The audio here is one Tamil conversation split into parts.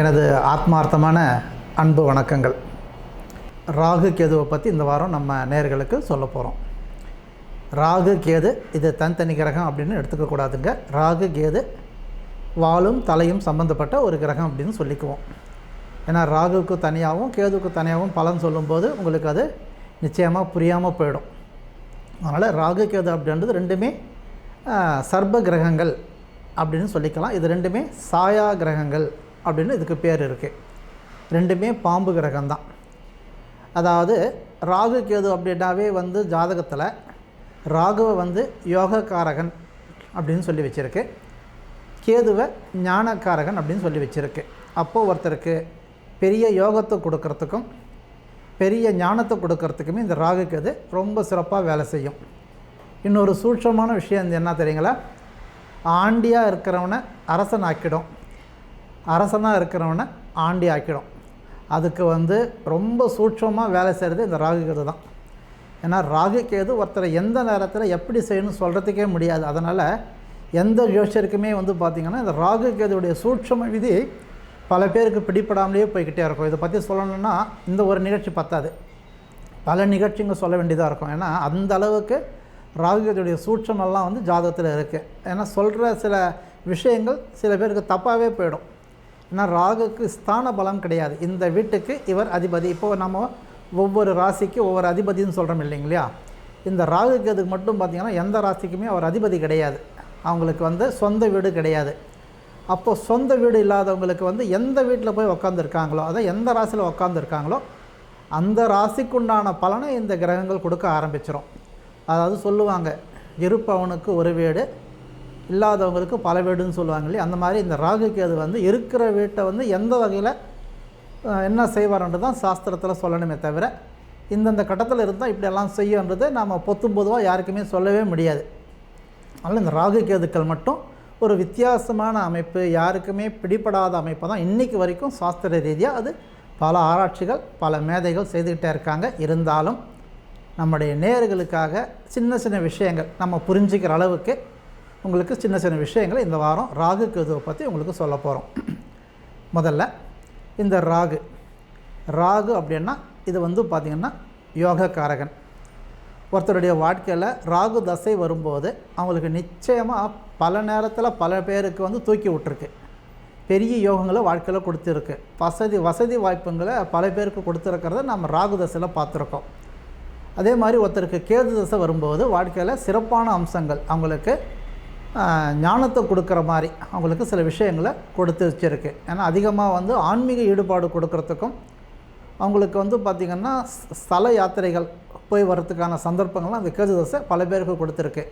எனது ஆத்மார்த்தமான அன்பு வணக்கங்கள். ராகு கேதுவை பற்றி இந்த வாரம் நம்ம நேர்களுக்கு சொல்ல போகிறோம் ராகு கேது இது தனித்தனி கிரகம் அப்படின்னு எடுத்துக்கக்கூடாதுங்க ராகு கேது வாலும் தலையும் சம்மந்தப்பட்ட ஒரு கிரகம் அப்படின்னு சொல்லிக்குவோம். ஏன்னா ராகுக்கு தனியாகவும் கேதுக்கு தனியாகவும் பலன் சொல்லும்போது உங்களுக்கு அது நிச்சயமாக புரியாமல் போயிடும். அதனால் ராகு கேது அப்படின்றது ரெண்டுமே சர்ப சர்ப்ப கிரகங்கள் அப்படின்னு சொல்லிக்கலாம். இது ரெண்டுமே சாயா கிரகங்கள் அப்படின்னு இதுக்கு பேர் இருக்குது ரெண்டுமே பாம்பு கிரகம்தான். அதாவது ராகு கேது அப்படின்னாவே வந்து ஜாதகத்தில் ராகுவை வந்து யோகக்காரகன் அப்படின்னு சொல்லி வச்சுருக்கு. கேதுவை ஞானக்காரகன் அப்படின்னு சொல்லி வச்சுருக்கு. அப்போது ஒருத்தருக்கு பெரிய யோகத்தை கொடுக்கறதுக்கும் பெரிய ஞானத்தை கொடுக்கறதுக்குமே இந்த ராகு கேது ரொம்ப சிறப்பாக வேலை செய்யும். இன்னொரு சூட்சமான விஷயம் வந்து என்ன தெரியுங்களா? ஆண்டியாக இருக்கிறவனை அரசன் ஆக்கிடும் அரசனாக இருக்கிறவனை ஆண்டி ஆக்கிடும். அதுக்கு வந்து ரொம்ப சூட்சமாக வேலை செய்கிறது இந்த ராகு கேது தான். ஏன்னா ராகு கேது ஒருத்தரை எந்த நேரத்தில் எப்படி செய்யணும்னு சொல்கிறதுக்கே முடியாது. அதனால் எந்த ஜோஷருக்குமே வந்து பார்த்திங்கன்னா இந்த ராகு கேதுடைய சூட்சம விதி பல பேருக்கு பிடிப்படாமலேயே போய்கிட்டே இருக்கும். இதை பற்றி சொல்லணும்னா இந்த ஒரு நிகழ்ச்சி பத்தாது. பல நிகழ்ச்சிங்க சொல்ல வேண்டியதாக இருக்கும். ஏன்னா அந்த அளவுக்கு ராகுகேதுடைய சூட்சமெல்லாம் வந்து ஜாதகத்தில் இருக்குது ஏன்னா சொல்கிற சில விஷயங்கள் சில பேருக்கு தப்பாகவே போயிடும். ஏன்னா ராகுக்கு ஸ்தான பலம் கிடையாது. இந்த வீட்டுக்கு இவர் அதிபதி. இப்போ நம்ம ஒவ்வொரு ராசிக்கு ஒவ்வொரு அதிபதின்னு சொல்கிறோம் இல்லைங்களா? இந்த ராகுக்கு அதுக்கு மட்டும் பார்த்திங்கன்னா எந்த ராசிக்குமே அவர் அதிபதி கிடையாது. அவங்களுக்கு வந்து சொந்த வீடு கிடையாது. அப்போது சொந்த வீடு இல்லாதவங்களுக்கு வந்து எந்த வீட்டில் போய் உக்காந்துருக்காங்களோ அதான் எந்த ராசியில் உக்காந்துருக்காங்களோ அந்த ராசிக்குண்டான பலனை இந்த கிரகங்கள் கொடுக்க ஆரம்பிச்சிடும் அதாவது சொல்லுவாங்க இருப்பவனுக்கு ஒரு வீடு இல்லாதவங்களுக்கு பல வீடுன்னு சொல்லுவாங்க இல்லையா? அந்த மாதிரி இந்த ராகு கேது வந்து இருக்கிற வீட்டை வந்து எந்த வகையில் என்ன செய்வார்ன்றது தான் சாஸ்திரத்தில் சொல்லணுமே தவிர இந்தந்த கட்டத்தில் இருந்தால் இப்படியெல்லாம் செய்யுன்றது நாம் பொத்தும் பொதுவாக யாருக்குமே சொல்லவே முடியாது. அதனால் இந்த ராகு கேதுக்கள் மட்டும் ஒரு வித்தியாசமான அமைப்பு யாருக்குமே பிடிபடாத அமைப்பு தான் இன்றைக்கு வரைக்கும் சாஸ்திர ரீதியாக அது பல ஆராய்ச்சிகள் பல மேதைகள் செய்துக்கிட்டே இருக்காங்க. இருந்தாலும் நம்முடைய நேர்களுக்காக சின்ன சின்ன விஷயங்கள் நம்ம புரிஞ்சுக்கிற அளவுக்கு உங்களுக்கு சின்ன சின்ன விஷயங்கள் இந்த வாரம் ராகு கேதுவை பற்றி உங்களுக்கு சொல்ல போகிறோம் முதல்ல இந்த ராகு. ராகு அப்படின்னா இது வந்து பார்த்திங்கன்னா யோகக்காரகன். ஒருத்தருடைய வாழ்க்கையில் ராகு தசை வரும்போது அவங்களுக்கு நிச்சயமாக பல நேரத்தில் பல பேருக்கு வந்து தூக்கி விட்டுருக்கு. பெரிய யோகங்களை வாழ்க்கையில் கொடுத்துருக்கு. வசதி வசதி வாய்ப்புங்களை பல பேருக்கு கொடுத்துருக்கிறத நம்ம ராகு தசையில் பார்த்துருக்கோம். அதே மாதிரி ஒருத்தருக்கு கேது தசை வரும்போது வாழ்க்கையில் சிறப்பான அம்சங்கள். அவங்களுக்கு ஞானத்தை கொடுக்குற மாதிரி அவங்களுக்கு சில விஷயங்களை கொடுத்து வச்சுருக்கு. ஏன்னா அதிகமாக வந்து ஆன்மீக ஈடுபாடு கொடுக்கறதுக்கும் அவங்களுக்கு வந்து பார்த்திங்கன்னா ஸ்- ஸ்தல யாத்திரைகள் போய் வர்றதுக்கான சந்தர்ப்பங்கள்லாம் அந்த கேது தசை பல பேருக்கு கொடுத்துருக்கு.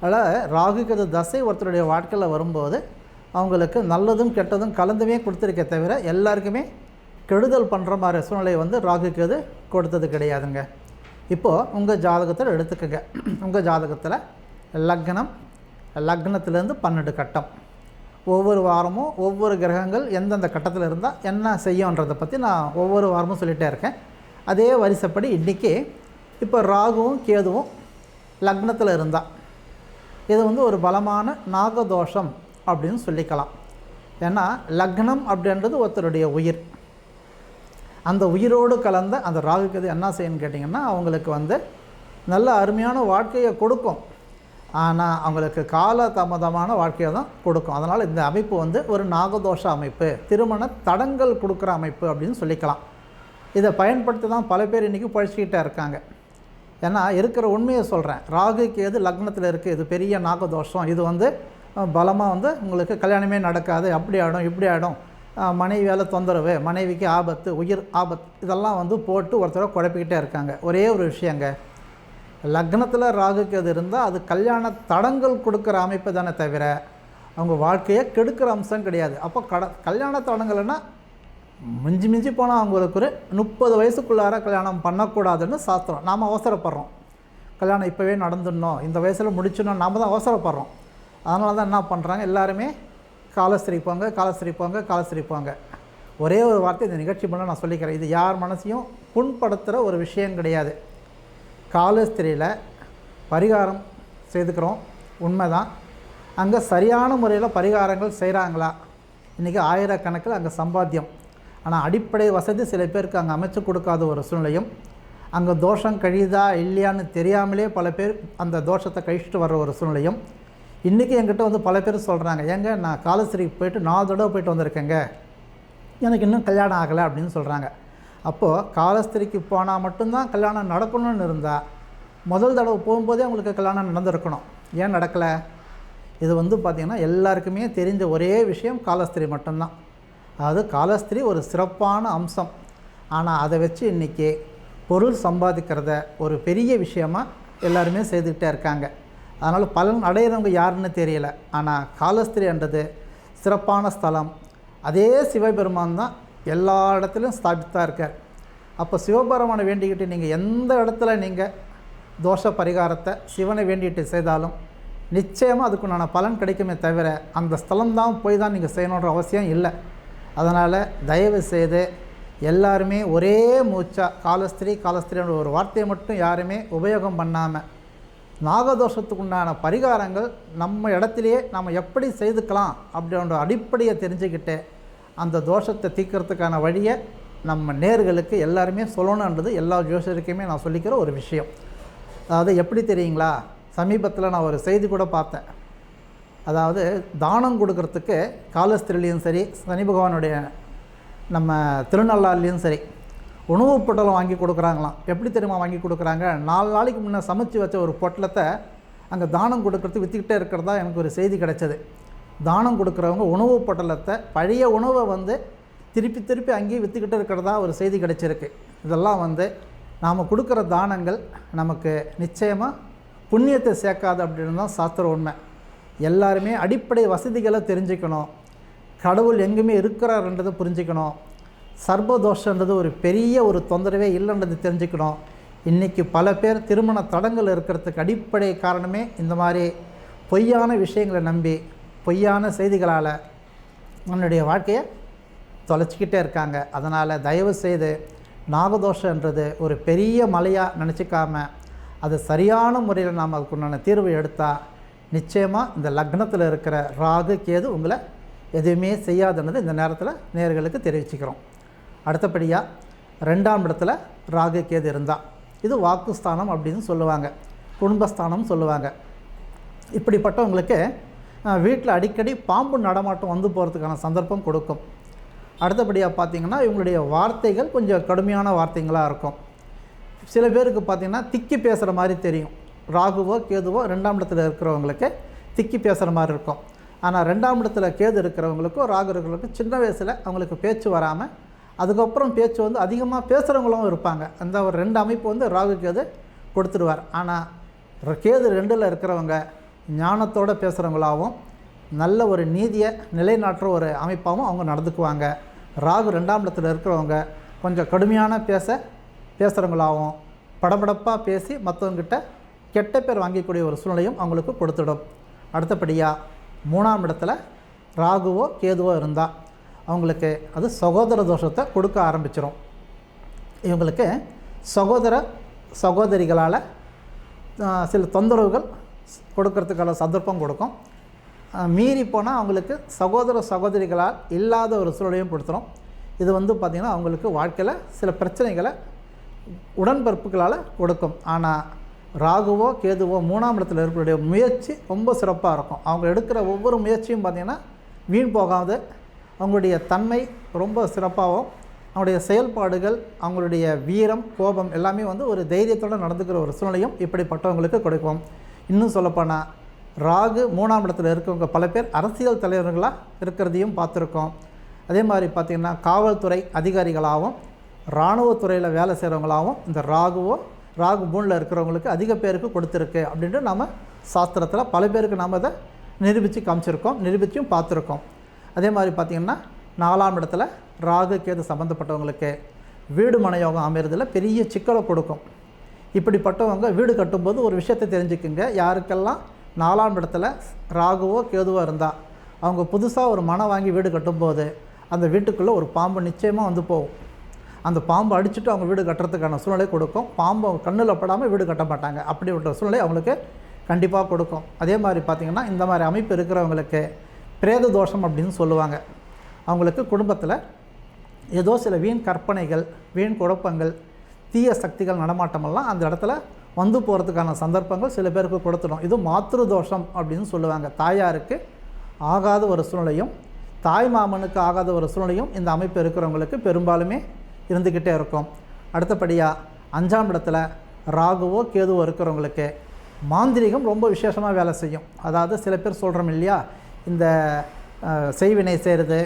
அதனால் ராகு கேது தசை ஒருத்தருடைய வாழ்க்கையில் வரும்போது அவங்களுக்கு நல்லதும் கெட்டதும் கலந்துமே கொடுத்துருக்கே தவிர எல்லாருக்குமே கெடுதல் பண்ணுற மாதிரி சூழ்நிலை வந்து ராகு கேது கொடுத்தது கிடையாதுங்க. இப்போது உங்கள் ஜாதகத்தில் எடுத்துக்கங்க. உங்கள் ஜாதகத்தில் லக்னம் லக்னத்திலேருந்து பன்னெண்டு கட்டம். ஒவ்வொரு வாரமும் ஒவ்வொரு கிரகங்கள் எந்தெந்த கட்டத்தில் இருந்தால் என்ன செய்யும்ன்றதை பற்றி நான் ஒவ்வொரு வாரமும் சொல்லிகிட்டே இருக்கேன். அதே வரிசைப்படி இன்றைக்கி இப்போ ராகுவும் கேதுவும் லக்னத்தில் இருந்தால் இது வந்து ஒரு பலமான நாகதோஷம் அப்படின்னு சொல்லிக்கலாம். ஏன்னா லக்னம் அப்படின்றது ஒருத்தருடைய உயிர். அந்த உயிரோடு கலந்த அந்த ராகுக்கு கேது என்ன செய்யணும்னு கேட்டிங்கன்னா அவங்களுக்கு வந்து நல்ல அருமையான வாழ்க்கையை கொடுக்கும். ஆனால் அவங்களுக்கு கால தாமதமான வாழ்க்கையை தான் கொடுக்கும். அதனால் இந்த அமைப்பு வந்து ஒரு நாகதோஷ அமைப்பு திருமண தடங்கள் கொடுக்குற அமைப்பு அப்படின்னு சொல்லிக்கலாம். இதை பயன்படுத்தி தான் பல பேர் இன்றைக்கி பழிச்சிக்கிட்டே இருக்காங்க. ஏன்னா இருக்கிற உண்மையை சொல்கிறேன் ராகுக்கு எது லக்னத்தில் இருக்குது இது பெரிய நாகதோஷம். இது வந்து பலமாக வந்து உங்களுக்கு கல்யாணமே நடக்காது. அப்படி ஆகிடும் இப்படி ஆகிடும் மனைவியால் தொந்தரவு மனைவிக்கு ஆபத்து உயிர் ஆபத்து இதெல்லாம் வந்து போட்டு ஒருத்தரை குழப்பிக்கிட்டே இருக்காங்க. ஒரே ஒரு விஷயங்க. லக்னத்தில் ராகுக்கு அது இருந்தால் அது கல்யாண தடங்கள் கொடுக்குற அமைப்பு தானே தவிர அவங்க வாழ்க்கையை கெடுக்கிற அம்சம் கிடையாது. அப்போ கட கல்யாண தடங்கள்னா மிஞ்சி மிஞ்சி போனால் அவங்களுக்கு ஒரு முப்பது வயசுக்குள்ளார கல்யாணம் பண்ணக்கூடாதுன்னு சாஸ்திரம். நாம் அவசரப்படுறோம். கல்யாணம் இப்போவே நடந்துடணும். இந்த வயசில் முடிச்சிடணும். நாம் தான் அவசரப்படுறோம். அதனால தான் என்ன பண்ணுறாங்க எல்லாருமே காலஸ்திரி போங்க காலஸ்திரிப்பாங்க போங்க ஒரே ஒரு வார்த்தை இந்த நிகழ்ச்சி மூலம் நான் சொல்லிக்கிறேன். இது யார் மனசையும் புண்படுத்துகிற ஒரு விஷயம் கிடையாது. காலஸ்திரியில் பரிகாரம் செய்துக்கிறோம். உண்மைதான். அங்கே சரியான முறையில் பரிகாரங்கள் செய்கிறாங்களா இன்றைக்கி ஆயிரக்கணக்கில் அங்கே சம்பாத்தியம். ஆனால் அடிப்படை வசதி சில பேருக்கு அங்கே அமைச்சு கொடுக்காத ஒரு சூழ்நிலையும் அங்கே தோஷம் கழியுதா இல்லையான்னு தெரியாமலே பல பேர் அந்த தோஷத்தை கழிச்சிட்டு வர்ற ஒரு சூழ்நிலையும் இன்றைக்கி என்கிட்ட வந்து பல பேர் சொல்கிறாங்க ஏங்க நான் காலஸ்திரிக்கு போயிட்டு நாலு தடவை போயிட்டு வந்திருக்கேங்க. எனக்கு இன்னும் கல்யாணம் ஆகலை அப்படின்னு சொல்கிறாங்க அப்போது காலஸ்திரிக்கு போனால் மட்டும்தான் கல்யாணம் நடக்கணும்னு இருந்தால் முதல் தடவை போகும்போதே அவங்களுக்கு கல்யாணம் நடந்திருக்கணும். ஏன் நடக்கலை? இது வந்து பார்த்திங்கன்னா எல்லாருக்குமே தெரிஞ்ச ஒரே விஷயம் காலஸ்திரி மட்டும்தான். அதாவது காலஸ்திரி ஒரு சிறப்பான அம்சம். ஆனால் அதை வச்சு இன்றைக்கி பொருள் சம்பாதிக்கிறத ஒரு பெரிய விஷயமா எல்லாருமே செய்துக்கிட்டே இருக்காங்க. அதனால் பலன் அடையிறவங்க யாருன்னு தெரியல. ஆனால் காலஸ்திரின்றது சிறப்பான ஸ்தலம். அதே சிவபெருமான் தான் எல்லா இடத்துலையும் ஸ்தாபித்தாக இருக்கார். அப்போ சிவபெருமானை வேண்டிக்கிட்டு நீங்கள் எந்த இடத்துல நீங்கள் தோஷ பரிகாரத்தை சிவனை வேண்டிட்டு செய்தாலும் நிச்சயமாக அதுக்குண்டான பலன் கிடைக்குமே தவிர அந்த ஸ்தலம் தான் போய் தான் நீங்கள் செய்யணுன்ற அவசியம் இல்லை. அதனால் தயவு செய்து எல்லாருமே ஒரே மூச்சா காலஸ்திரி காலஸ்திரின்ற ஒரு வார்த்தையை மட்டும் யாருமே உபயோகம் பண்ணாமல் நாகதோஷத்துக்கு உண்டான பரிகாரங்கள் நம்ம இடத்துலையே நம்ம எப்படி செய்துக்கலாம் அப்படின்ற அடிப்படையை தெரிஞ்சுக்கிட்டு அந்த தோஷத்தை தீக்கிறதுக்கான வழியை நம்ம நேர்களுக்கு எல்லாருமே சொல்லணுன்றது எல்லா ஜோசியருக்குமே நான் சொல்லிக்கிற ஒரு விஷயம். அதாவது எப்படி தெரியுங்களா? சமீபத்தில் நான் ஒரு செய்தி கூட பார்த்தேன். அதாவது தானம் கொடுக்கறதுக்கு காலஸ்திரிலையும் சரி சனி பகவானுடைய நம்ம திருநள்ளாறுலேயும் சரி உணவு பொட்டலம் வாங்கி கொடுக்குறாங்களாம். எப்படி தெரியுமா வாங்கி கொடுக்குறாங்க? நாலு நாளைக்கு முன்னே சமைச்சு வச்ச ஒரு பொட்டலத்தை அங்கே தானம் கொடுக்கறது விற்றுக்கிட்டே இருக்கிறதா எனக்கு ஒரு செய்தி கிடைச்சது. தானம் கொடுக்குறவங்க உணவுப் பொட்டலத்தை பழைய உணவை வந்து திருப்பி திருப்பி அங்கேயே விற்றுக்கிட்டு இருக்கிறதா ஒரு செய்தி கிடைச்சிருக்கு. இதெல்லாம் வந்து நாம் கொடுக்குற தானங்கள் நமக்கு நிச்சயமாக புண்ணியத்தை சேர்க்காது அப்படின்னு தான் சாஸ்திர உண்மை. எல்லாருமே அடிப்படை வசதிகளை தெரிஞ்சுக்கணும். கடவுள் எங்குமே இருக்கிறாருன்றதை புரிஞ்சுக்கணும். சர்வதோஷன்றது ஒரு பெரிய ஒரு தொந்தரவே இல்லைன்றது தெரிஞ்சுக்கணும். இன்றைக்கி பல பேர் திருமண தடங்கள் இருக்கிறதுக்கு அடிப்படை காரணமே இந்த மாதிரி பொய்யான விஷயங்களை நம்பி பொய்யான செய்திகளால் நம்மளுடைய வாழ்க்கையை தொலைச்சிக்கிட்டே இருக்காங்க. அதனால் தயவு செய்து நாகதோஷன்றது ஒரு பெரிய மலையாக நினச்சிக்காம அது சரியான முறையில் நாம் அதுக்குண்டான தீர்வு எடுத்தால் நிச்சயமாக இந்த லக்னத்தில் இருக்கிற ராகு கேது உங்களை எதுவுமே செய்யாதுன்றது இந்த நேரத்தில் நேர்களுக்கு தெரிவிச்சுக்கிறோம். அடுத்தபடியாக ரெண்டாம் இடத்துல ராகு கேது இருந்தால் இது வாக்குஸ்தானம் அப்படின்னு சொல்லுவாங்க. குடும்பஸ்தானம் சொல்லுவாங்க. இப்படிப்பட்டவங்களுக்கு வீட்டில் அடிக்கடி பாம்பு நடமாட்டம் வந்து போகிறதுக்கான சந்தர்ப்பம் கொடுக்கும். அடுத்தபடியாக பார்த்திங்கன்னா இவங்களுடைய வார்த்தைகள் கொஞ்சம் கடுமையான வார்த்தைங்களாக இருக்கும். சில பேருக்கு பார்த்திங்கன்னா திக்கி பேசுகிற மாதிரி தெரியும். ராகுவோ கேதுவோ ரெண்டாம் இடத்துல இருக்கிறவங்களுக்கு திக்கி பேசுகிற மாதிரி இருக்கும். ஆனால் ரெண்டாம் இடத்துல கேது இருக்கிறவங்களுக்கும் ராகு இருக்கிறவங்களுக்கும் சின்ன வயசில் அவங்களுக்கு பேச்சு வராமல் அதுக்கப்புறம் பேச்சு வந்து அதிகமாக பேசுகிறவங்களும் இருப்பாங்க. அந்த ஒரு ரெண்டு அமைப்பு வந்து ராகு கேது கொடுத்துடுவார் ஆனால் கேது ரெண்டில் இருக்கிறவங்க ஞானத்தோடு பேசுகிறவங்களாகவும் நல்ல ஒரு நீதியை நிலைநாட்டுற ஒரு அமைப்பாகவும் அவங்க நடந்துக்குவாங்க. ராகு ரெண்டாம் இடத்துல இருக்கிறவங்க கொஞ்சம் கடுமையான பேச பேசுகிறவங்களாகவும் படபடப்பாக பேசி மற்றவங்கிட்ட கெட்ட பேர் வாங்கக்கூடிய ஒரு சூழ்நிலையும் அவங்களுக்கு கொடுத்துடும். அடுத்தபடியாக மூணாம் இடத்துல ராகுவோ கேதுவோ இருந்தால் அவங்களுக்கு அது சகோதர தோஷத்தை கொடுக்க ஆரம்பிச்சிடும் இவங்களுக்கு சகோதர சகோதரிகளால் சில தொந்தரவுகள் கொடுக்கறதுக்கான சந்தர்ப்பம் கொடுக்கும். மீறி போனால் அவங்களுக்கு சகோதர சகோதரிகளால் இல்லாத ஒரு சூழலையும் கொடுத்துரும். இது வந்து பார்த்திங்கன்னா அவங்களுக்கு வாழ்க்கையில் சில பிரச்சனைகளை உடன்பிறப்புகளால் கொடுக்கும். ஆனால் ராகுவோ கேதுவோ மூணாம் இடத்துல இருக்கக்கூடிய முயற்சி ரொம்ப சிறப்பாக இருக்கும். அவங்க எடுக்கிற ஒவ்வொரு முயற்சியும் பார்த்திங்கன்னா வீண் போகாது. அவங்களுடைய தன்மை ரொம்ப சிறப்பாகவும் அவங்களுடைய செயல்பாடுகள் அவங்களுடைய வீரம் கோபம் எல்லாமே வந்து ஒரு தைரியத்தோடு நடந்துக்கிற ஒரு சூழ்நிலையும் இப்படிப்பட்டவங்களுக்கு கொடுக்கும். இன்னும் சொல்லப்போனால் ராகு மூணாம் இடத்துல இருக்கவங்க பல பேர் அரசியல் தலைவர்களாக இருக்கிறதையும் பார்த்துருக்கோம். அதே மாதிரி பார்த்திங்கன்னா காவல்துறை அதிகாரிகளாகவும் இராணுவத்துறையில் வேலை செய்கிறவங்களாகவும் இந்த ராகுவோ ராகு மூணில் இருக்கிறவங்களுக்கு அதிக பேருக்கு கொடுத்துருக்கு அப்படின்ட்டு நம்ம சாஸ்திரத்தில் பல பேருக்கு நாம் அதை நிரூபித்து காமிச்சிருக்கோம் நிரூபித்தும் பார்த்துருக்கோம். அதே மாதிரி பார்த்திங்கன்னா நாலாம் இடத்துல ராகு கேது சம்மந்தப்பட்டவங்களுக்கு வீடு மனையோகம் அமைறதுல பெரிய சிக்கலை கொடுக்கும். இப்படிப்பட்டவங்க வீடு கட்டும்போது ஒரு விஷயத்தை தெரிஞ்சுக்குங்க. யாருக்கெல்லாம் நாலாம் இடத்துல ராகுவோ கேதுவோ இருந்தால் அவங்க புதுசாக ஒரு மனை வாங்கி வீடு கட்டும்போது அந்த வீட்டுக்குள்ளே ஒரு பாம்பு நிச்சயமாக வந்து போகும். அந்த பாம்பு அடிச்சுட்டு அவங்க வீடு கட்டுறதுக்கான சூழ்நிலை கொடுக்கும். பாம்பு கண்ணில் படாமல் வீடு கட்ட மாட்டாங்க. அப்படிப்பட்ட சூழ்நிலை அவங்களுக்கு கண்டிப்பாக கொடுக்கும். அதே மாதிரி பார்த்திங்கன்னா இந்த மாதிரி அமைப்பு இருக்கிறவங்களுக்கு பிரேத தோஷம் அப்படின்னு சொல்லுவாங்க. அவங்களுக்கு குடும்பத்தில் ஏதோ சில வீண் கற்பனைகள் வீண் குழப்பங்கள் தீய சக்திகள் நடமாட்டமெல்லாம் அந்த இடத்துல வந்து போகிறதுக்கான சந்தர்ப்பங்கள் சில பேருக்கு கொடுத்துடும். இது மாத்ரு தோஷம் அப்படின்னு சொல்லுவாங்க. தாயாருக்கு ஆகாத ஒரு சூழ்நிலையும் தாய் மாமனுக்கு ஆகாத ஒரு சூழ்நிலையும் இந்த அமைப்பு இருக்கிறவங்களுக்கு பெரும்பாலுமே இருந்துக்கிட்டே இருக்கும். அடுத்தபடியாக அஞ்சாம் இடத்துல ராகுவோ கேதுவோ இருக்கிறவங்களுக்கு மாந்திரிகம் ரொம்ப விசேஷமாக வேலை செய்யும். அதாவது சில பேர் சொல்கிறோம் இல்லையா? இந்த செய்வினை செய்கிறது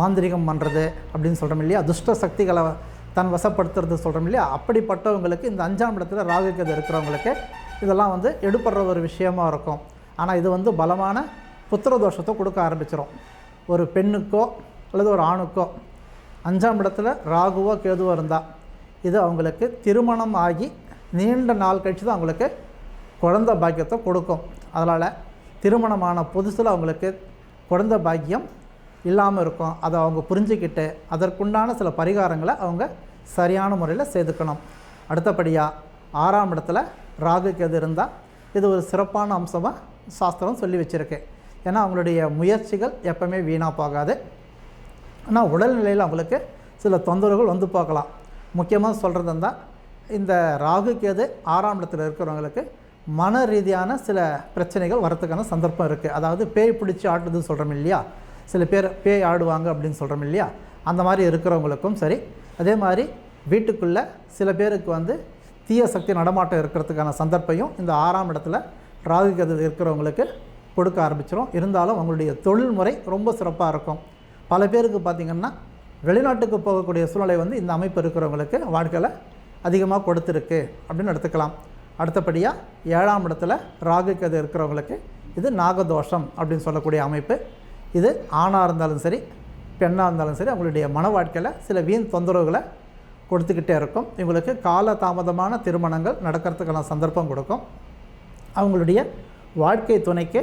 மாந்திரிகம் பண்ணுறது அப்படின்னு சொல்கிறோம் இல்லையா? துஷ்ட சக்திகளை தன் வசப்படுத்துறது சொல்கிறோம் இல்லையா? அப்படிப்பட்டவங்களுக்கு இந்த அஞ்சாம் இடத்துல ராகு இருக்கிறவங்களுக்கு இதெல்லாம் வந்து எடுப்படுற ஒரு விஷயமாக இருக்கும். ஆனால் இது வந்து பலமான புத்திர தோஷத்தை கொடுக்க ஆரம்பிச்சிடும் ஒரு பெண்ணுக்கோ அல்லது ஒரு ஆணுக்கோ அஞ்சாம் இடத்துல ராகுவோ கேதுவோ இருந்தால் இது அவங்களுக்கு திருமணம் ஆகி நீண்ட நாள் கழிச்சு தான் அவங்களுக்கு குழந்த பாக்கியத்தை கொடுக்கும். அதனால் திருமணமான புதுசில் அவங்களுக்கு குழந்த பாக்கியம் இல்லாமல் இருக்கும். அதை அவங்க புரிஞ்சுக்கிட்டு அதற்குண்டான சில பரிகாரங்களை அவங்க சரியான முறையில் செய்துக்கணும். அடுத்தபடியாக ஆறாம் இடத்துல ராகு கேது இருந்தால் இது ஒரு சிறப்பான அம்சமாக சாஸ்திரம் சொல்லி வச்சுருக்கு. ஏன்னா அவங்களுடைய முயற்சிகள் எப்பவுமே வீணாக போகாது. ஆனால் உடல்நிலையில் அவங்களுக்கு சில தொந்தரவுகள் வந்து பார்க்கலாம் முக்கியமாக சொல்கிறது இருந்தால் இந்த ராகு கேது ஆறாம் இடத்துல இருக்கிறவங்களுக்கு மன ரீதியான சில பிரச்சனைகள் வரத்துக்கான சந்தர்ப்பம் இருக்குது அதாவது பேய் பிடிச்சி ஆட்டுதுன்னு சொல்கிறோம் இல்லையா? சில பேர் பேய் ஆடுவாங்க அப்படின்னு சொல்கிறோம் இல்லையா? அந்த மாதிரி இருக்கிறவங்களுக்கும் சரி. அதே மாதிரி வீட்டுக்குள்ளே சில பேருக்கு வந்து தீய சக்தி நடமாட்டம் இருக்கிறதுக்கான சந்தர்ப்பையும் இந்த ஆறாம் இடத்துல ராகு கேது இருக்கிறவங்களுக்கு கொடுக்க ஆரம்பிச்சிடும் இருந்தாலும் அவங்களுடைய தொழில்முறை ரொம்ப சிறப்பாக இருக்கும். பல பேருக்கு பார்த்திங்கன்னா வெளிநாட்டுக்கு போகக்கூடிய சூழ்நிலை வந்து இந்த அமைப்பு இருக்கிறவங்களுக்கு வாழ்க்கையில் அதிகமாக கொடுத்துருக்கு அப்படின்னு எடுத்துக்கலாம். அடுத்தபடியாக ஏழாம் இடத்துல ராகு கதை இருக்கிறவங்களுக்கு இது நாகதோஷம் அப்படின்னு சொல்லக்கூடிய அமைப்பு. இது ஆணாக இருந்தாலும் சரி பெண்ணாக இருந்தாலும் சரி அவங்களுடைய மன வாழ்க்கையில் சில வீண் தொந்தரவுகளை கொடுத்துக்கிட்டே இருக்கும். இவங்களுக்கு கால தாமதமான திருமணங்கள் நடக்கிறதுக்கான சந்தர்ப்பம் கொடுக்கும். அவங்களுடைய வாழ்க்கை துணைக்கு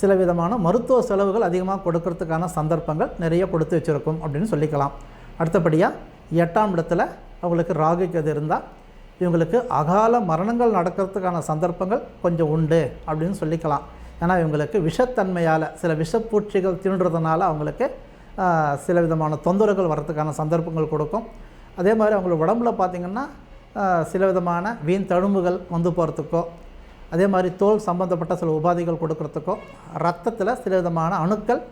சில விதமான மருத்துவ செலவுகள் அதிகமாக கொடுக்கறதுக்கான சந்தர்ப்பங்கள் நிறைய கொடுத்து வச்சுருக்கும் அப்படின்னு சொல்லிக்கலாம். அடுத்தபடியாக எட்டாம் இடத்துல அவங்களுக்கு ராகு கது இருந்தால் இவங்களுக்கு அகால மரணங்கள் நடக்கிறதுக்கான சந்தர்ப்பங்கள் கொஞ்சம் உண்டு அப்படின்னு சொல்லிக்கலாம். ஏன்னா இவங்களுக்கு விஷத்தன்மையால் சில விஷப்பூச்சிகள் தீண்டுறதுனால அவங்களுக்கு சில விதமான தொந்தரவுகள் வர்றதுக்கான சந்தர்ப்பங்கள் கொடுக்கும். அதே மாதிரி அவங்களோட உடம்புல பார்த்திங்கன்னா சில விதமான வீண் தழும்புகள் வந்து போகிறதுக்கோ அதே மாதிரி தோல் சம்பந்தப்பட்ட சில உபாதைகள் கொடுக்கறதுக்கோ ரத்தத்தில் சில விதமான அணுக்கள்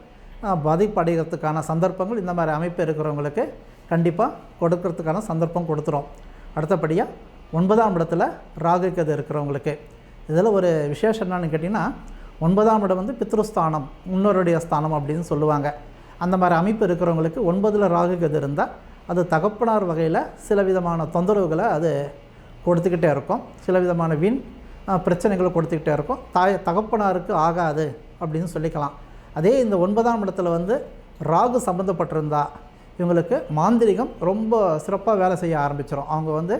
பாதிப்படைகிறதுக்கான சந்தர்ப்பங்கள் இந்த மாதிரி அமைப்பு இருக்கிறவங்களுக்கு கண்டிப்பாக கொடுக்கறதுக்கான சந்தர்ப்பம் கொடுத்துரும். அடுத்தபடியாக ஒன்பதாம் இடத்துல ராகு கது இருக்கிறவங்களுக்கு. இதில் ஒரு விசேஷம் என்னன்னு கேட்டிங்கன்னா ஒன்பதாம் இடம் வந்து பித்ருஸ்தானம் முன்னோருடைய ஸ்தானம் அப்படின்னு சொல்லுவாங்க. அந்த மாதிரி அமைப்பு இருக்கிறவங்களுக்கு ஒன்பதில் ராகு கேது இருந்தால் அது தகப்பனார் வகையில் சில விதமான தொந்தரவுகளை அது கொடுத்துக்கிட்டே இருக்கும். சில விதமான வீண் பிரச்சனைகளை கொடுத்துக்கிட்டே இருக்கும். தாய் தகப்பனாருக்கு ஆகாது அப்படின்னு சொல்லிக்கலாம். அதே இந்த ஒன்பதாம் இடத்துல வந்து ராகு சம்மந்தப்பட்டிருந்தா இவங்களுக்கு மாந்திரிகம் ரொம்ப சிறப்பாக வேலை செய்ய ஆரம்பிச்சிடும் அவங்க வந்து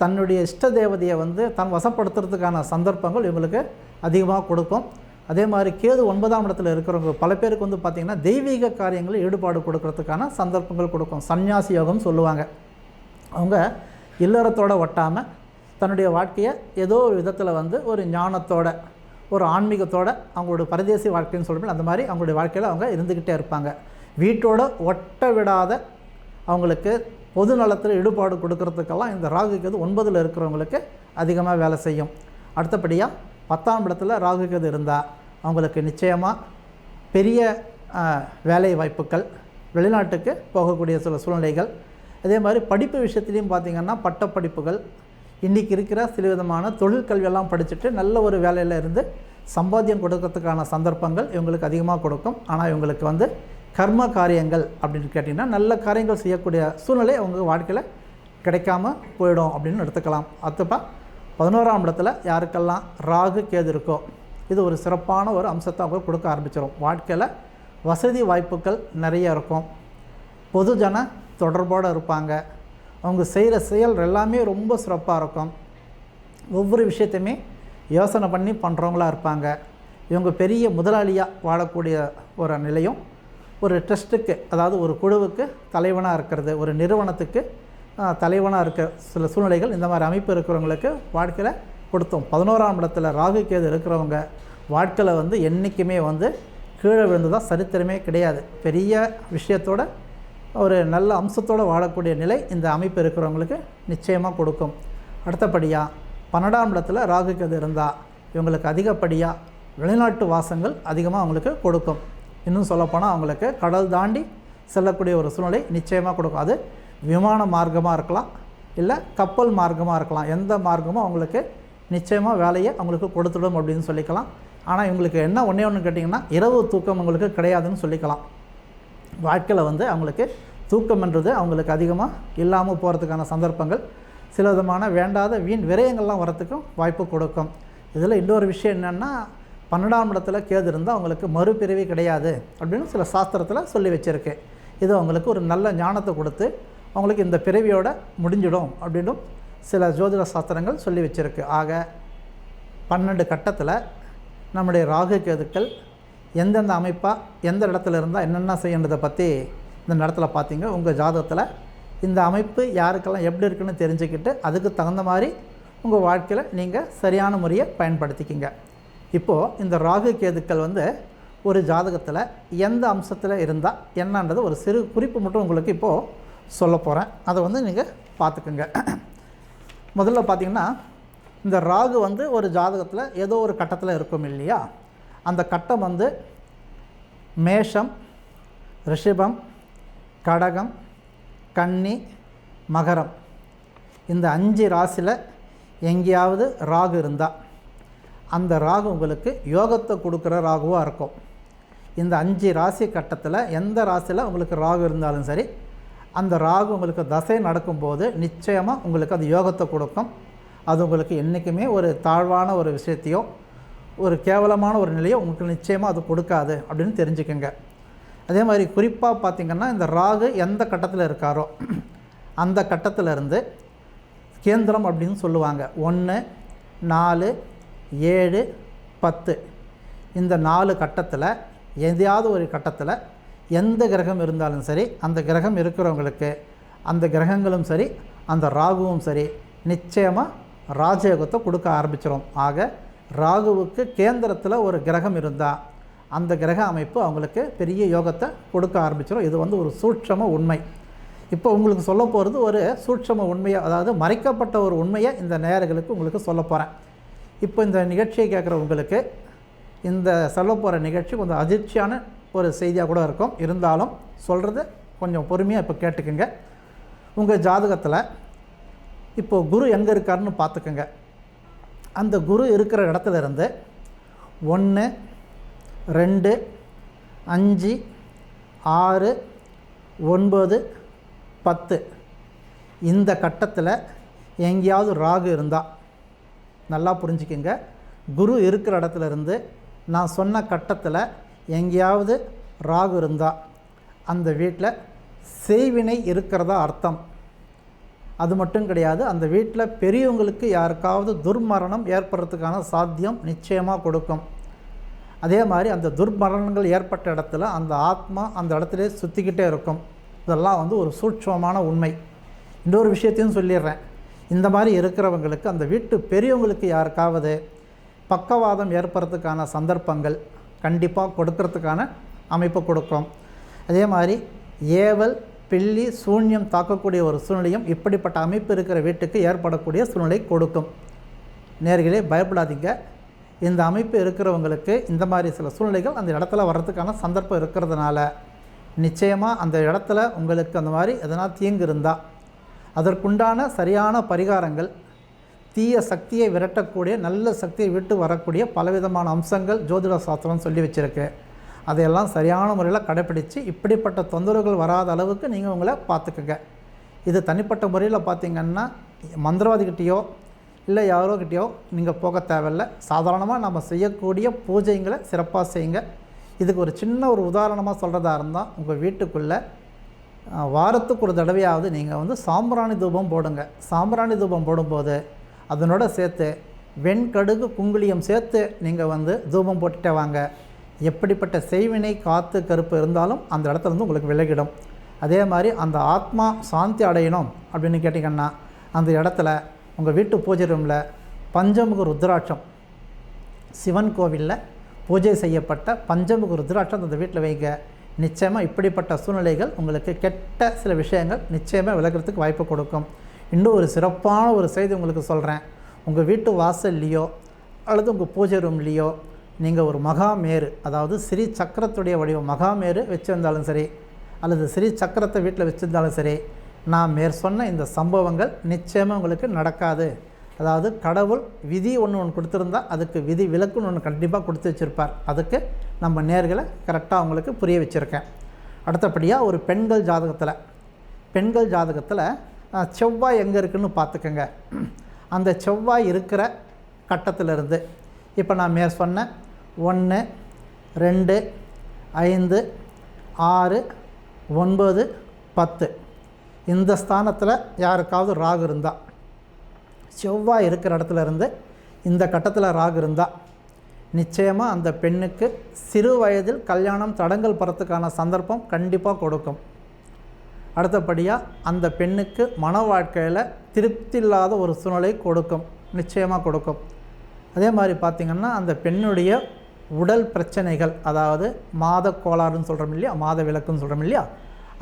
தன்னுடைய இஷ்ட தேவதையை வந்து தன் வசப்படுத்துறதுக்கான சந்தர்ப்பங்கள் இவங்களுக்கு அதிகமாக கொடுக்கும். அதே மாதிரி கேது ஒன்பதாம் இடத்துல இருக்கிறவங்க பல பேருக்கு வந்து பார்த்திங்கன்னா தெய்வீக காரியங்களில் ஈடுபாடு கொடுக்கறதுக்கான சந்தர்ப்பங்கள் கொடுக்கும். சன்னியாசி யோகம் சொல்லுவாங்க. அவங்க இல்லறத்தோட ஒட்டாமல் தன்னுடைய வாழ்க்கையை ஏதோ ஒரு விதத்தில் வந்து ஒரு ஞானத்தோட ஒரு ஆன்மீகத்தோட அவங்களோட பரதேசி வாழ்க்கைன்னு சொல்லும்போது அந்த மாதிரி அவங்களுடைய வாழ்க்கையில் அவங்க இருந்துக்கிட்டே இருப்பாங்க. வீட்டோட ஒட்ட விடாத அவங்களுக்கு பொது நலத்தில் ஈடுபாடு கொடுக்கறதுக்கெல்லாம் இந்த ராகு ஒன்பதில் இருக்கிறவங்களுக்கு அதிகமாக வேலை செய்யும். அடுத்தபடியாக பத்தாம் இடத்துல ராகு இருந்தால் அவங்களுக்கு நிச்சயமாக பெரிய வேலை வாய்ப்புகள் வெளிநாட்டுக்கு போகக்கூடிய சில சூழ்நிலைகள். அதே மாதிரி படிப்பு விஷயத்துலையும் பார்த்திங்கன்னா பட்டப்படிப்புகள் இன்றைக்கி இருக்கிற சில விதமான தொழிற்கல்வியெல்லாம் படிச்சுட்டு நல்ல ஒரு வேலையில் இருந்து சம்பாத்தியம் கொடுக்கறதுக்கான சந்தர்ப்பங்கள் இவங்களுக்கு அதிகமாக கொடுக்கும். ஆனால் இவங்களுக்கு வந்து கர்ம காரியங்கள் அப்படின்னு கேட்டிங்கன்னா நல்ல காரியங்கள் செய்யக்கூடிய சூழ்நிலை அவங்க வாழ்க்கையில் கிடைக்காம போயிடும் அப்படின்னு எடுத்துக்கலாம். அடுத்தப்பா பதினோராம் இடத்துல யாருக்கெல்லாம் ராகு கேது இருக்கோ இது ஒரு சிறப்பான ஒரு அம்சத்தை அவங்க கொடுக்க ஆரம்பிச்சிடும் வாழ்க்கையில் வசதி வாய்ப்புகள் நிறைய இருக்கும். பொதுஜன தொடர்போடு இருப்பாங்க. அவங்க செய்கிற செயல் எல்லாமே ரொம்ப சிறப்பாக இருக்கும். ஒவ்வொரு விஷயத்தையுமே யோசனை பண்ணி பண்ணுறவங்களா இருப்பாங்க. இவங்க பெரிய முதலாளியாக வாழக்கூடிய ஒரு நிலையும் ஒரு ட்ரஸ்ட்டுக்கு அதாவது ஒரு குழுவுக்கு தலைவனாக இருக்கிறது ஒரு நிறுவனத்துக்கு தலைவனாக இருக்க சில சூழ்நிலைகள் இந்த மாதிரி அமைப்பு இருக்கிறவங்களுக்கு வாழ்க்கையில் கொடுத்தோம். பதினோராம் இடத்துல ராகு கேது இருக்கிறவங்க வாழ்க்கையில் வந்து என்றைக்குமே வந்து கீழே விழுந்ததாக சரித்திரமே கிடையாது. பெரிய விஷயத்தோட ஒரு நல்ல அம்சத்தோடு வாழக்கூடிய நிலை இந்த அமைப்பு இருக்கிறவங்களுக்கு நிச்சயமாக கொடுக்கும். அடுத்தபடியாக பன்னெண்டாம் இடத்துல ராகு கேது இருந்தால் இவங்களுக்கு அதிகப்படியாக வெளிநாட்டு வாசங்கள் அதிகமாக அவங்களுக்கு கொடுக்கும். இன்னும் சொல்லப்போனால் அவங்களுக்கு கடல் தாண்டி செல்லக்கூடிய ஒரு சூழ்நிலை நிச்சயமாக கொடுக்கும். அது விமான மார்க்கமாக இருக்கலாம் இல்லை கப்பல் மார்க்கமாக இருக்கலாம். எந்த மார்க்கமும் அவங்களுக்கு நிச்சயமாக வேலையை அவங்களுக்கு கொடுத்துடும் அப்படின்னு சொல்லிக்கலாம். ஆனால் இவங்களுக்கு என்ன ஒன்றே ஒன்று கேட்டிங்கன்னா இரவு தூக்கம் அவங்களுக்கு கிடையாதுன்னு சொல்லிக்கலாம். வாழ்க்கையில் வந்து அவங்களுக்கு தூக்கம்ன்றது அவங்களுக்கு அதிகமாக இல்லாமல் போகிறதுக்கான சந்தர்ப்பங்கள் சில விதமான வேண்டாத வீண் விரயங்கள்லாம் வரத்துக்கும் வாய்ப்பு கொடுக்கும். இதில் இன்னொரு விஷயம் என்னென்னா பன்னெண்டாம் இடத்துல கேது இருந்தால் அவங்களுக்கு மறுபிறவி கிடையாது அப்படின்னு சில சாஸ்திரத்தில் சொல்லி வச்சுருக்கு. இது அவங்களுக்கு ஒரு நல்ல ஞானத்தை கொடுத்து அவங்களுக்கு இந்த பிறவியோட முடிஞ்சிடும் அப்படின்னும் சில ஜோதிட சாஸ்திரங்கள் சொல்லி வச்சுருக்கு. ஆக பன்னெண்டு கட்டத்தில் நம்முடைய ராகு கேதுக்கள் எந்தெந்த அமைப்பாக எந்த இடத்துல இருந்தால் என்னென்ன செய்யன்றதை பற்றி இந்த இடத்துல பார்த்தீங்க உங்கள் ஜாதகத்தில் இந்த அமைப்பு யாருக்கெல்லாம் எப்படி இருக்குன்னு தெரிஞ்சுக்கிட்டு அதுக்கு தகுந்த மாதிரி உங்கள் வாழ்க்கையில் நீங்கள் சரியான முறையை பயன்படுத்திக்கிங்க. இப்போது இந்த ராகு கேதுக்கள் வந்து ஒரு ஜாதகத்தில் எந்த அம்சத்தில் இருந்தால் என்னன்றது ஒரு சிறு குறிப்பு மட்டும் உங்களுக்கு இப்போது சொல்ல போகிறேன் அதை வந்து நீங்கள் பார்த்துக்குங்க முதல்ல பார்த்தீங்கன்னா இந்த ராகு வந்து ஒரு ஜாதகத்தில் ஏதோ ஒரு கட்டத்தில் இருக்கும் இல்லையா? அந்த கட்டம் வந்து மேஷம் ரிஷபம் கடகம் கன்னி மகரம். இந்த அஞ்சு ராசியில் எங்கேயாவது ராகு இருந்தால் அந்த ராகு உங்களுக்கு யோகத்தை கொடுக்குற ராகுவாக இருக்கும். இந்த அஞ்சு ராசி கட்டத்தில் எந்த ராசியில் உங்களுக்கு ராகு இருந்தாலும் சரி அந்த ராகு உங்களுக்கு தசை நடக்கும்போது நிச்சயமாக உங்களுக்கு அது யோகத்தை கொடுக்கும். அது உங்களுக்கு என்றைக்குமே ஒரு தாழ்வான ஒரு விஷயத்தையோ ஒரு கேவலமான ஒரு நிலையோ உங்களுக்கு நிச்சயமாக அது கொடுக்காது அப்படின்னு தெரிஞ்சுக்கோங்க. அதே மாதிரி குறிப்பாக பார்த்திங்கன்னா இந்த ராகு எந்த கட்டத்தில் இருக்காரோ அந்த கட்டத்தில் இருந்து கேந்திரம் அப்படின்னு சொல்லுவாங்க. ஒன்று நாலு ஏழு பத்து. இந்த நாலு கட்டத்தில் எதையாவது ஒரு கட்டத்தில் எந்த கிரகம் இருந்தாலும் சரி அந்த கிரகம் இருக்கிறவங்களுக்கு அந்த கிரகங்களும் சரி அந்த ராகுவும் சரி நிச்சயமாக ராஜயோகத்தை கொடுக்க ஆரம்பிச்சிடும் ஆக ராகுவுக்கு கேந்திரத்தில் ஒரு கிரகம் இருந்தால் அந்த கிரக அமைப்பு அவங்களுக்கு பெரிய யோகத்தை கொடுக்க ஆரம்பிச்சிடும் இது வந்து ஒரு சூட்சம உண்மை. இப்போ உங்களுக்கு சொல்ல போகிறது ஒரு சூட்சம உண்மையை அதாவது மறைக்கப்பட்ட ஒரு உண்மையை இந்த நேயர்களுக்கு உங்களுக்கு சொல்ல போகிறேன் இப்போ இந்த நிகழ்ச்சியை கேட்குற உங்களுக்கு இந்த சொல்ல போகிற நிகழ்ச்சி கொஞ்சம் அதிர்ச்சியான ஒரு செய்தியாக கூட இருக்கும். இருந்தாலும் சொல்கிறது கொஞ்சம் பொறுமையாக இப்போ கேட்டுக்குங்க. உங்கள் ஜாதகத்தில் இப்போது குரு எங்கே இருக்காருன்னு பார்த்துக்குங்க அந்த குரு இருக்கிற இடத்துல இருந்து ஒன்று ரெண்டு அஞ்சு ஆறு ஒன்பது பத்து. இந்த கட்டத்தில் எங்கேயாவது ராகு இருந்தால் நல்லா புரிஞ்சுக்கிங்க. குரு இருக்கிற இடத்துல இருந்து நான் சொன்ன கட்டத்தில் எங்கேயாவது ராகு இருந்தால் அந்த வீட்டில் செய்வினை இருக்கிறதா அர்த்தம். அது மட்டும் கிடையாது அந்த வீட்டில் பெரியவங்களுக்கு யாருக்காவது துர்மரணம் ஏற்படுறதுக்கான சாத்தியம் நிச்சயமாக கொடுக்கும். அதே மாதிரி அந்த துர்மரணங்கள் ஏற்பட்ட இடத்துல அந்த ஆத்மா அந்த இடத்துல சுற்றிக்கிட்டே இருக்கும். இதெல்லாம் வந்து ஒரு சூட்சமான உண்மை. இன்னொரு விஷயத்தையும் சொல்லிடுறேன். இந்த மாதிரி இருக்கிறவங்களுக்கு அந்த வீட்டு பெரியவங்களுக்கு யாருக்காவது பக்கவாதம் ஏற்படுறதுக்கான சந்தர்ப்பங்கள் கண்டிப்பாக கொடுக்கறதுக்கான அமைப்பு கொடுக்கும். அதே மாதிரி ஏவல் பில்லி சூன்யம் தாக்கக்கூடிய ஒரு சூழ்நிலையும் இப்படிப்பட்ட அமைப்பு இருக்கிற வீட்டுக்கு ஏற்படக்கூடிய சூழ்நிலை கொடுக்கும். நேர்களே பயப்படாதீங்க. இந்த அமைப்பு இருக்கிறவங்களுக்கு இந்த மாதிரி சில சூழ்நிலைகள் அந்த இடத்துல வர்றதுக்கான சந்தர்ப்பம் இருக்கிறதுனால நிச்சயமாக அந்த இடத்துல உங்களுக்கு அந்த மாதிரி எதனா தீங்கு இருந்தால் அதற்குண்டான சரியான பரிகாரங்கள் தீய சக்தியை விரட்டக்கூடிய நல்ல சக்தியை விட்டு வரக்கூடிய பலவிதமான அம்சங்கள் ஜோதிட சாஸ்திரம் சொல்லி வச்சுருக்கு. அதையெல்லாம் சரியான முறையில் கடைப்பிடித்து இப்படிப்பட்ட தொந்தரவுகள் வராத அளவுக்கு நீங்கள் உங்களை பார்த்துக்குங்க. இது தனிப்பட்ட முறையில் பார்த்தீங்கன்னா மந்திரவாதிகிட்டேயோ இல்லை யாரோ கிட்டேயோ நீங்கள் போக தேவையில்ல. சாதாரணமாக நம்ம செய்யக்கூடிய பூஜைங்களை சிறப்பாக செய்யுங்க. இதுக்கு ஒரு சின்ன ஒரு உதாரணமாக சொல்கிறதா இருந்தால் உங்கள் வீட்டுக்குள்ளே வாரத்துக்கு ஒரு தடவையாவது நீங்கள் வந்து சாம்பிராணி தூபம் போடுங்க. சாம்பிராணி தூபம் போடும்போது அதனோட சேர்த்து வெண்கடுகு குங்குளியம் சேர்த்து நீங்கள் வந்து தூபம் போட்டுட்டே வாங்க. எப்படிப்பட்ட செய்வினை காத்து கருப்பு இருந்தாலும் அந்த இடத்துல வந்து உங்களுக்கு விலகிடும். அதே மாதிரி அந்த ஆத்மா சாந்தி அடையணும் அப்படின்னு கேட்டிங்கன்னா அந்த இடத்துல உங்கள் வீட்டு பூஜை ரூமில் பஞ்சமுக ருத்ராட்சம். சிவன் கோவிலில் பூஜை செய்யப்பட்ட பஞ்சமுக ருத்ராட்சம் அந்த வீட்டில் வைங்க. நிச்சயமாக இப்படிப்பட்ட சூழ்நிலைகள் உங்களுக்கு கெட்ட சில விஷயங்கள் நிச்சயமாக விலகிறதுக்கு வாய்ப்பு கொடுக்கும். இன்னும் ஒரு சிறப்பான ஒரு செய்தி உங்களுக்கு சொல்கிறேன் உங்கள் வீட்டு வாசல்லையோ அல்லது உங்கள் பூஜை ரூம்லேயோ நீங்கள் ஒரு மகாமேரு அதாவது ஸ்ரீ சக்கரத்துடைய வடிவம் மகாமேரு வச்சுருந்தாலும் சரி அல்லது ஸ்ரீ சக்கரத்தை வீட்டில் வச்சுருந்தாலும் சரி நான் மேற் சொன்ன இந்த சம்பவங்கள் நிச்சயமாக உங்களுக்கு நடக்காது. அதாவது கடவுள் விதி ஒன்று ஒன்று கொடுத்துருந்தா அதுக்கு விதி விலக்குன்னு ஒன்று கண்டிப்பாக கொடுத்து வச்சுருப்பார். அதுக்கு நம்ம நேர்களை கரெக்டாக அவங்களுக்கு புரிய வச்சுருக்கேன். அடுத்தபடியாக ஒரு பெண்கள் ஜாதகத்தில் பெண்கள் ஜாதகத்தில் செவ்வாய் எங்கே இருக்குதுன்னு பார்த்துக்கோங்க. அந்த செவ்வாய் இருக்கிற கட்டத்திலிருந்து இப்போ நான் மேற் சொன்ன ஒன்று ரெண்டு ஐந்து ஆறு ஒன்பது பத்து. இந்த ஸ்தானத்தில் யாருக்காவது ராகு இருந்தால் செவ்வாய் இருக்கிற இடத்துல இருந்து இந்த கட்டத்தில் ராகு இருந்தால் நிச்சயமாக அந்த பெண்ணுக்கு சிறு வயதில் கல்யாணம் தடங்கல் படுறதுக்கான சந்தர்ப்பம் கண்டிப்பாக கொடுக்கும். அடுத்தபடியாக அந்த பெண்ணுக்கு மன வாழ்க்கையில் திருப்தி இல்லாத ஒரு சூழ்நிலை கொடுக்கும். நிச்சயமாக கொடுக்கும். அதே மாதிரி பார்த்திங்கன்னா அந்த பெண்ணுடைய உடல் பிரச்சனைகள் அதாவது மாத கோளாறுன்னு சொல்கிறோம் இல்லையா மாத விளக்குன்னு சொல்கிறோம் இல்லையா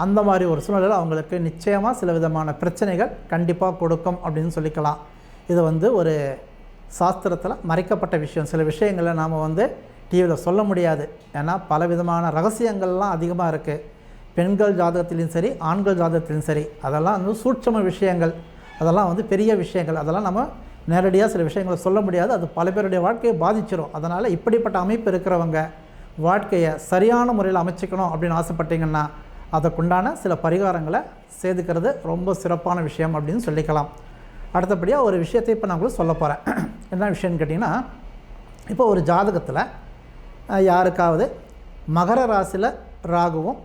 அந்த மாதிரி ஒரு சூழ்நிலையில் அவங்களுக்கு நிச்சயமாக சில விதமான பிரச்சனைகள் கண்டிப்பாக கொடுக்கும் அப்படின்னு சொல்லிக்கலாம். இது வந்து ஒரு சாஸ்திரத்தில் மறைக்கப்பட்ட விஷயம். சில விஷயங்களை நாம் வந்து டிவியில் சொல்ல முடியாது. ஏன்னா பல விதமான ரகசியங்கள்லாம் அதிகமாக இருக்குது பெண்கள் ஜாதகத்திலையும் சரி ஆண்கள் ஜாதகத்திலையும் சரி அதெல்லாம் வந்து சூட்சம விஷயங்கள். அதெல்லாம் வந்து பெரிய விஷயங்கள். அதெல்லாம் நம்ம நேரடியாக சில விஷயங்களை சொல்ல முடியாது. அது பல பேருடைய வாழ்க்கையை பாதிச்சிடும் அதனால் இப்படிப்பட்ட அமைப்பு இருக்கிறவங்க வாழ்க்கையை சரியான முறையில் அமைச்சிக்கணும் அப்படின்னு ஆசைப்பட்டீங்கன்னா அதற்குண்டான சில பரிகாரங்களை சேர்த்துக்கிறது ரொம்ப சிறப்பான விஷயம் அப்படின்னு சொல்லிக்கலாம். அடுத்தபடியாக ஒரு விஷயத்தை இப்போ நான் உங்களுக்கு சொல்ல போகிறேன் என்ன விஷயம்னு கேட்டிங்கன்னா இப்போ ஒரு ஜாதகத்தில் யாருக்காவது மகர ராசியில் ராகுவும்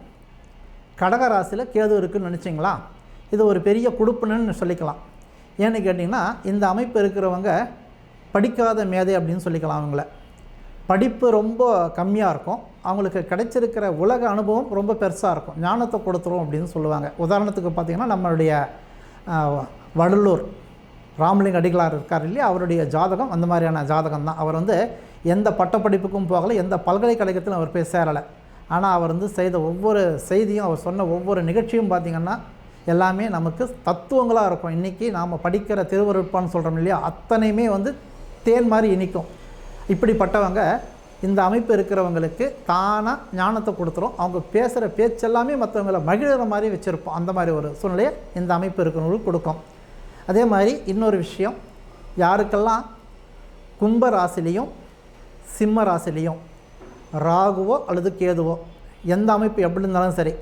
கடகராசியில் கேது இருக்குன்னு நினச்சிங்களா? இது ஒரு பெரிய கொடுப்புன்னு சொல்லிக்கலாம். ஏன்னு கேட்டிங்கன்னா இந்த அமைப்பு இருக்கிறவங்க படிக்காத மேதை அப்படின்னு சொல்லிக்கலாம் அவங்கள. படிப்பு ரொம்ப கம்மியாக இருக்கும். அவங்களுக்கு கிடைச்சிருக்கிற உலக அனுபவம் ரொம்ப பெருசாக இருக்கும். ஞானத்தை கொடுத்துரும் அப்படின்னு சொல்லுவாங்க. உதாரணத்துக்கு பார்த்திங்கன்னா நம்மளுடைய வடலூர் ராமலிங்க அடிகளார் இருக்கார் இல்லையா? அவருடைய ஜாதகம் அந்த மாதிரியான ஜாதகம் தான் அவர் வந்து எந்த பட்டப்படிப்புக்கும் போகலை எந்த பல்கலைக்கழகத்திலும் அவர் போய் சேரலை. ஆனால் அவர் வந்து செய்த ஒவ்வொரு செய்தியும் அவர் சொன்ன ஒவ்வொரு நிகழ்ச்சியும் பார்த்திங்கன்னா எல்லாமே நமக்கு தத்துவங்களாக இருக்கும். இன்றைக்கி நாம் படிக்கிற திருவருட்பான்னு சொல்கிறோம் இல்லையா அத்தனையுமே வந்து தேன் மாதிரி இனிக்கும். இப்படிப்பட்டவங்க இந்த அமைப்பு இருக்கிறவங்களுக்கு தானாக ஞானத்தை கொடுத்துரும். அவங்க பேசுகிற பேச்செல்லாமே மற்றவங்கள மகிழ்கிற மாதிரி வச்சுருப்போம். அந்த மாதிரி ஒரு சூழ்நிலையை இந்த அமைப்பு இருக்கிறவங்களுக்கு கொடுக்கும். அதே மாதிரி இன்னொரு விஷயம் யாருக்கெல்லாம் கும்ப ராசிலையும் சிம்ம ராசிலையும் ராகுவோ அல்லது கேதுவோ எந்த அமைப்பு எப்படி இருந்தாலும் சரி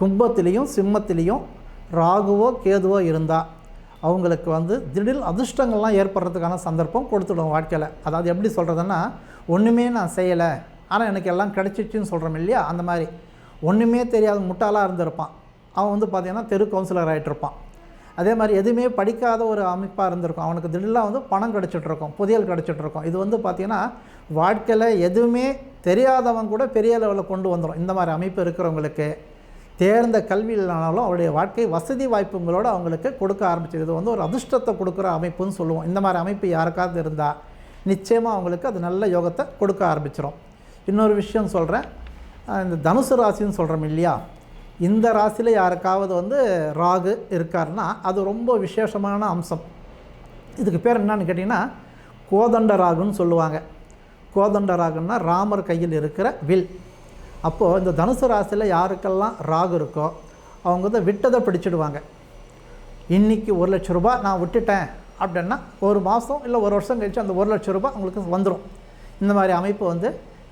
கும்பத்திலையும் சிம்மத்திலையும் ராகுவோ கேதுவோ இருந்தால் அவங்களுக்கு வந்து திடீர் அதிர்ஷ்டங்கள்லாம் ஏற்படுறதுக்கான சந்தர்ப்பம் கொடுத்துடும் வாழ்க்கையில். அதாவது எப்படி சொல்கிறதுன்னா ஒன்றுமே நான் செய்யலை ஆனால் எனக்கு எல்லாம் கிடச்சிச்சின்னு சொல்கிறோம் இல்லையா? அந்த மாதிரி. ஒன்றுமே தெரியாத முட்டாளாக இருந்திருப்பான். அவன் வந்து பார்த்திங்கன்னா தெரு கவுன்சிலர் ஆகிட்டு இருப்பான் அதே மாதிரி எதுவுமே படிக்காத ஒரு அமைப்பாக இருந்திருக்கும். அவனுக்கு திடீர்லாம் வந்து பணம் கிடச்சிட்ருக்கும் புதியல் கிடச்சிட்ருக்கும் இது வந்து பார்த்திங்கன்னா வாழ்க்கையில் எதுவுமே தெரியாதவன் கூட பெரிய லெவலில் கொண்டு வந்துடும் இந்த மாதிரி அமைப்பு இருக்கிறவங்களுக்கு தேர்ந்த கல்வியிலானாலும் அவருடைய வாழ்க்கை வசதி வாய்ப்புங்களோடு அவங்களுக்கு கொடுக்க ஆரம்பிச்சது. இது வந்து ஒரு அதிர்ஷ்டத்தை கொடுக்குற அமைப்புன்னு சொல்லுவோம். இந்த மாதிரி அமைப்பு யாருக்காவது இருந்தால் நிச்சயமாக அவங்களுக்கு அது நல்ல யோகத்தை கொடுக்க ஆரம்பிச்சிடும் இன்னொரு விஷயம் சொல்கிறேன் இந்த தனுசு ராசின்னு சொல்கிறோம் இல்லையா? இந்த ராசியில் யாருக்காவது வந்து ராகு இருக்காருன்னா அது ரொம்ப விசேஷமான அம்சம். இதுக்கு பேர் என்னன்னு கேட்டிங்கன்னா கோதண்ட ராகுன்னு சொல்லுவாங்க. கோதண்ட ராகுன்னா ராமர் கையில் இருக்கிற வில். அப்போது இந்த தனுசு ராசியில் யாருக்கெல்லாம் ராகு இருக்கோ அவங்க வந்து விட்டதை பிடிச்சிடுவாங்க. இன்றைக்கி ஒரு லட்ச ரூபாய் நான் விட்டுட்டேன் அப்படின்னா ஒரு மாதம் இல்லை ஒரு வருஷம் கழித்து அந்த ஒரு லட்ச ரூபாய் உங்களுக்கு வந்துடும் இந்த மாதிரி அமைப்பு வந்து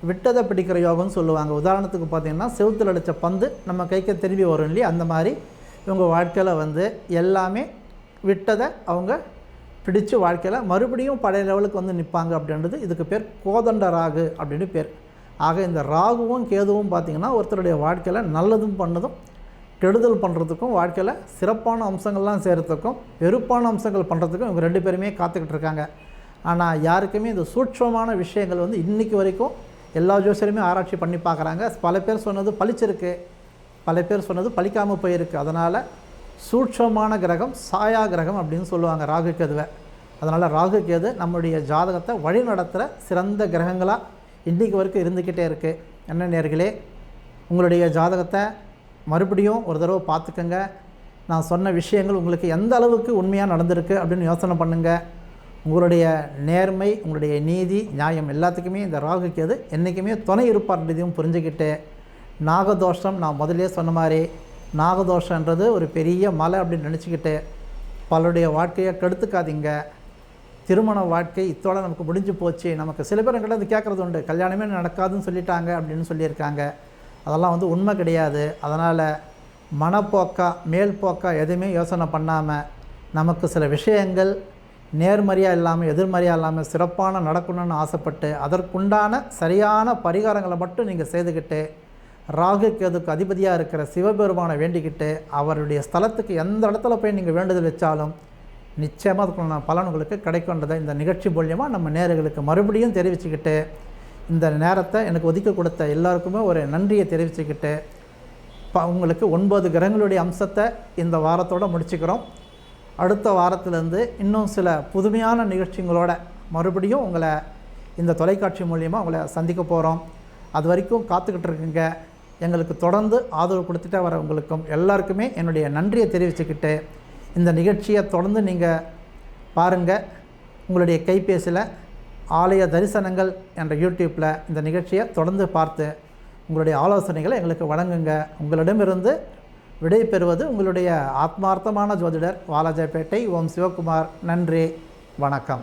விட்டதை பிடிக்கிற யோகம்னு சொல்லுவாங்க. உதாரணத்துக்கு பார்த்தீங்கன்னா செவுத்தில் அடித்த பந்து நம்ம கைக்கு திரும்பி வரும் இல்லையா? அந்த மாதிரி இவங்க வாழ்க்கையில் வந்து எல்லாமே விட்டதை அவங்க பிடிச்சு வாழ்க்கையில் மறுபடியும் பழைய லெவலுக்கு வந்து நிற்பாங்க அப்படின்றது இதுக்கு பேர் கோதண்ட ராகு அப்படின்னு பேர். ஆக இந்த ராகுவும் கேதுவும் பார்த்திங்கன்னா ஒருத்தருடைய வாழ்க்கையில் நல்லதும் பண்ணதும் கெடுதல் பண்ணுறதுக்கும் வாழ்க்கையில் சிறப்பான அம்சங்கள்லாம் செய்கிறதுக்கும் வெறுப்பான அம்சங்கள் பண்ணுறதுக்கும் இவங்க ரெண்டு பேருமே காத்துக்கிட்டு இருக்காங்க. ஆனால் யாருக்குமே இந்த சூட்சமான விஷயங்கள் வந்து இன்றைக்கி வரைக்கும் எல்லா ஜோசியருமே ஆராய்ச்சி பண்ணி பார்க்குறாங்க. பல பேர் சொன்னது பளிச்சிருக்கு. பல பேர் சொன்னது பலிக்காமல் போயிருக்கு. அதனால் சூட்சமான கிரகம் சாயா கிரகம் அப்படின்னு சொல்லுவாங்க ராகு கேதுவை. அதனால் ராகு கேது நம்முடைய ஜாதகத்தை வழி நடத்துகிற சிறந்த கிரகங்களாக இன்றைக்கு வரைக்கும் இருந்துக்கிட்டே இருக்குது என்ன நேர்களே உங்களுடைய ஜாதகத்தை மறுபடியும் ஒரு தடவை பார்த்துக்கோங்க. நான் சொன்ன விஷயங்கள் உங்களுக்கு எந்த அளவுக்கு உண்மையாக நடந்திருக்கு அப்படின்னு யோசனை பண்ணுங்கள் உங்களுடைய நேர்மை உங்களுடைய நீதி நியாயம் எல்லாத்துக்குமே இந்த ராகு கேது என்றைக்குமே துணை இருப்பார்ன்றதையும் புரிஞ்சுக்கிட்டு நாகதோஷம் நான் முதலே சொன்ன மாதிரி நாகதோஷன்றது ஒரு பெரிய மலை அப்படின்னு நினச்சிக்கிட்டு பலருடைய வாழ்க்கையை கெடுத்துக்காதீங்க. திருமண வாழ்க்கை இத்தோட நமக்கு முடிஞ்சு போச்சு. நமக்கு சில பேர் என்கிட்ட வந்து கேட்குறது உண்டு. கல்யாணமே நடக்காதுன்னு சொல்லிட்டாங்க அப்படின்னு சொல்லியிருக்காங்க. அதெல்லாம் வந்து உண்மை கிடையாது. அதனால் மனப்போக்கா மேல் போக்கா எதுவுமே யோசனை பண்ணாமல் நமக்கு சில விஷயங்கள் நேர்மறையாக இல்லாமல் எதிர்மறையாக இல்லாமல் சிறப்பான நடக்கணும்னு ஆசைப்பட்டு அதற்குண்டான சரியான பரிகாரங்களை மட்டும் நீங்கள் செய்துக்கிட்டு ராகு கேதுக்கு அதிபதியாக இருக்கிற சிவபெருமானை வேண்டிக்கிட்டு அவருடைய ஸ்தலத்துக்கு எந்த இடத்துல போய் நீங்கள் வேண்டுதல் வச்சாலும் நிச்சயமாக அதுக்குள்ள பலன் உங்களுக்கு கிடைக்குன்றதை இந்த நிகழ்ச்சி மூலியமாக நம்ம நேர்களுக்கு மறுபடியும் தெரிவிச்சுக்கிட்டு இந்த நேரத்தை எனக்கு ஒதுக்கி கொடுத்த எல்லாருக்குமே ஒரு நன்றியை தெரிவிச்சுக்கிட்டு ப உங்களுக்கு ஒன்பது கிரகங்களுடைய அம்சத்தை இந்த வாரத்தோடு முடிச்சுக்கிறோம். அடுத்த வாரத்திலேருந்து இன்னும் சில புதுமையான நிகழ்ச்சிகளோட மறுபடியும் உங்களை இந்த தொலைக்காட்சி மூலியமாக உங்களை சந்திக்க போகிறோம் அது வரைக்கும் காத்துக்கிட்டு இருக்குங்க. எங்களுக்கு தொடர்ந்து ஆதரவு கொடுத்துட்டே வர உங்களுக்கும் எல்லாருக்குமே என்னுடைய நன்றியை தெரிவிச்சுக்கிட்டு இந்த நிகழ்ச்சியை தொடர்ந்து நீங்கள் பாருங்கள் உங்களுடைய கைபேசியில் ஆலய தரிசனங்கள் என்ற யூடியூப்பில் இந்த நிகழ்ச்சியை தொடர்ந்து பார்த்து உங்களுடைய ஆலோசனைகளை எங்களுக்கு வழங்குங்க. உங்களிடமிருந்து விடை பெறுவது உங்களுடைய ஆத்மார்த்தமான ஜோதிடர் வாலாஜாப்பேட்டை ஓம் சிவகுமார். நன்றி. வணக்கம்.